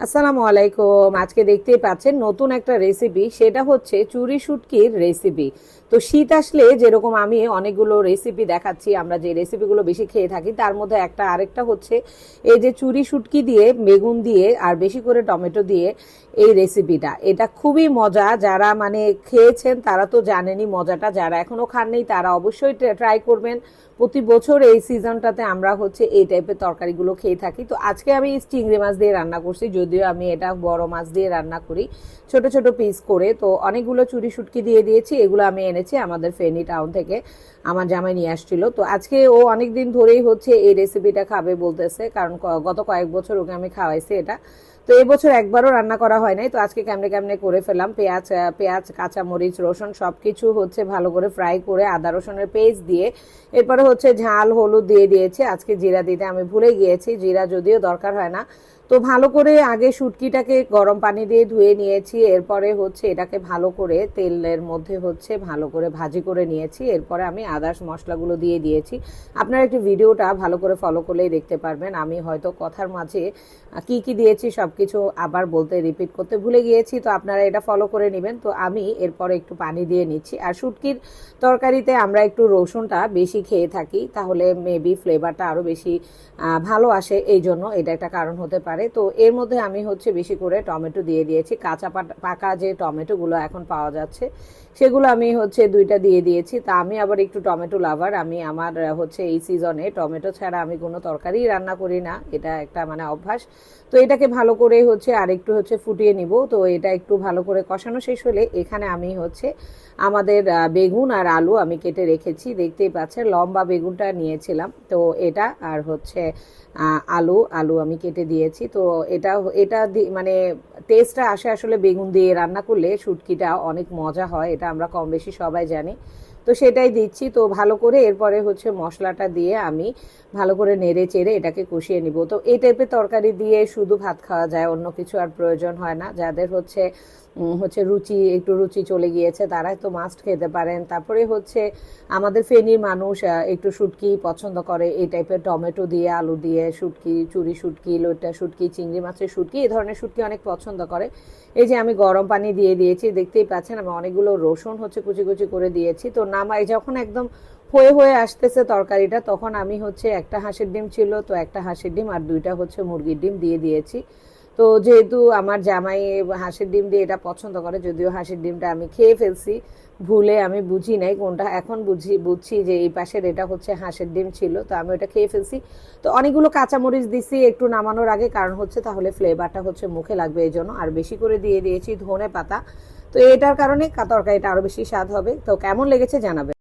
আসসালামু আলাইকুম। আজকে দেখতেই পাচ্ছেন নতুন একটা রেসিপি সেটা হচ্ছে চুরি শুটকির রেসিপি তো শীত আসলে যেরকম আমি অনেকগুলো রেসিপি দেখাচ্ছি, আমরা যে রেসিপিগুলো বেশি খেয়ে থাকি, তার মধ্যে একটা আরেকটা হচ্ছে এই যে চুরি শুটকি দিয়ে, বেগুন দিয়ে, আর বেশি করে টমেটো দিয়ে এই রেসিপিটা এটা খুবই মজা, যারা মানে খেয়েছেন তারা তো জানেনই মজাটা, যারা এখনও খাননি তারা অবশ্যই ট্রাই করবেন। প্রতি বছর এই সিজনটাতে আমরা হচ্ছে এই টাইপের তরকারিগুলো খেয়ে থাকি। তো আজকে আমি চিংড়ি মাছ দিয়ে রান্না করছি যদিও আমি এটা বড় মাছ দিয়ে রান্না করি, ছোট ছোট পিস করে, তো অনেকগুলো চুরি শুটকি দিয়ে দিয়েছি, এগুলো আমি এনেছি আমাদের ফেনি টাউন থেকে, আমার জামাই নিয়ে আসছিল। তো আজকে ও অনেক দিন ধরেই হচ্ছে এই রেসিপিটা খাবে বলতেছে, কারণ গত কয়েক বছর ওকে আমি খাওয়াইছি এটা। তো এবছর বছর একবারও রান্না করা হয় নাই, তো আজকে কেমনে কেমনে করে ফেলাম পেঁয়াজ পেঁয়াজ কাঁচামরিচ রসুন সবকিছু হচ্ছে ভালো করে ফ্রাই করে আদা, রসুনের পেস্ট দিয়ে, এরপরে হচ্ছে ঝাল, হলুদ দিয়ে দিয়েছে। আজকে জিরা দিতে আমি ভুলে গিয়েছি, জিরা যদিও দরকার হয় না। তো ভালো করে আগে শুটকিটাকে গরম পানি দিয়ে ধুয়ে নিয়েছি, এরপরে হচ্ছে এটাকে ভালো করে তেলের মধ্যে হচ্ছে ভালো করে ভাজি করে নিয়েছি, এরপরে আমি আদার্স মশলাগুলো দিয়ে দিয়েছি। আপনারা একটু ভিডিওটা ভালো করে ফলো করলেই দেখতে পারবেন, আমি হয়তো কথার মাঝে কি কি দিয়েছি সব কিছু আবার বলতে রিপিট করতে ভুলে গিয়েছি, তো আপনারা এটা ফলো করে নেবেন। তো আমি এরপরে একটু পানি দিয়ে নিচ্ছি, আর শুটকির তরকারিতে আমরা একটু রসুনটা বেশি খেয়ে থাকি, তাহলে মেবি ফ্লেভারটা আরও বেশি ভালো আসে এই জন্য এটা একটা কারণ হতে পারে। তো এর মধ্যে আমি হচ্ছে বেশি করে টমেটো দিয়ে দিয়েছি। কাঁচা পাকা যে টমেটোগুলো এখন পাওয়া যাচ্ছে, সেগুলো আমি হচ্ছে দুইটা দিয়ে দিয়েছি। তা আমি আবার একটু টমেটো লাভার। আমি আমার হচ্ছে এই সিজনে টমেটো ছাড়া আমি কোনো তরকারি রান্না করি না। এটা একটা মানে অভ্যাস। তো এটাকে ভালো করে হচ্ছে আর একটু হচ্ছে ফুটিয়ে নিব। তো এটা একটু ভালো করে কষানো শেষ হলে এখানে আমি হচ্ছে আমাদের বেগুন আর আলু আমি কেটে রেখেছি। দেখতেই পাচ্ছেন, লম্বা বেগুনটা নিয়েছিলাম। তো এটা আর হচ্ছে আলু আলু আমি কেটে দিয়েছি। তো এটা এটা মানে টেস্টটা আসে আসলে বেগুন দিয়ে রান্না করলে, শুটকিটা অনেক মজা হয়, এটা আমরা কম বেশি সবাই জানি। তো সেটাই দিচ্ছি। তো ভালো করে এরপরে হচ্ছে মশলাটা দিয়ে আমি ভালো করে নেড়ে চেড়ে এটাকে কষিয়ে নিব। তো এই টাইপের তরকারি দিয়ে শুধু ভাত খাওয়া যায়, অন্য কিছু আর প্রয়োজন হয় না। যাদের হচ্ছে হচ্ছে রুচি, একটু রুচি চলে গিয়েছে, তারাই তো মাস্ট খেতে পারেন। তারপরে হচ্ছে আমাদের ফেনীর মানুষ একটু শুটকি পছন্দ করে। এই টাইপের টমেটো দিয়ে, আলু দিয়ে, শুটকি, চুরি শুটকি, লোটা শুটকি, চিংড়ি মাছের শুটকি, এই ধরনের শুটকি অনেক পছন্দ করে। এই যে আমি গরম পানি দিয়ে দিয়েছি, দেখতেই পাচ্ছেন আমি অনেকগুলো রসুন হচ্ছে কুচি কুচি করে দিয়েছি। তো নামাই যখন একদম হয়ে হয়ে আসতেছে তরকারিটা, তখন আমি হচ্ছে একটা হাঁসের ডিম ছিল, তো একটা হাঁসের ডিম আর দুইটা হচ্ছে মুরগির ডিম দিয়ে দিয়েছি। তো যেহেতু আমার জামাই হাঁসের ডিম দিয়ে এটা পছন্দ করে, যদিও হাঁসের ডিমটা আমি খেয়ে ফেলছি, ভুলে আমি বুঝি নাই কোনটা। এখন বুঝি, বুঝছি যে এই পাশের এটা হচ্ছে হাঁসের ডিম ছিল, তো আমি ওটা খেয়ে ফেলছি। তো অনেকগুলো কাঁচামরিচ দিছি একটু নামানোর আগে, কারণ হচ্ছে তাহলে ফ্লেভারটা হচ্ছে মুখে লাগবে এই জন্য আর বেশি করে দিয়ে দিয়েছি ধনে পাতা তো এটার কারণে তরকারিটা আরও বেশি স্বাদ হবে। তো কেমন লেগেছে জানাবে।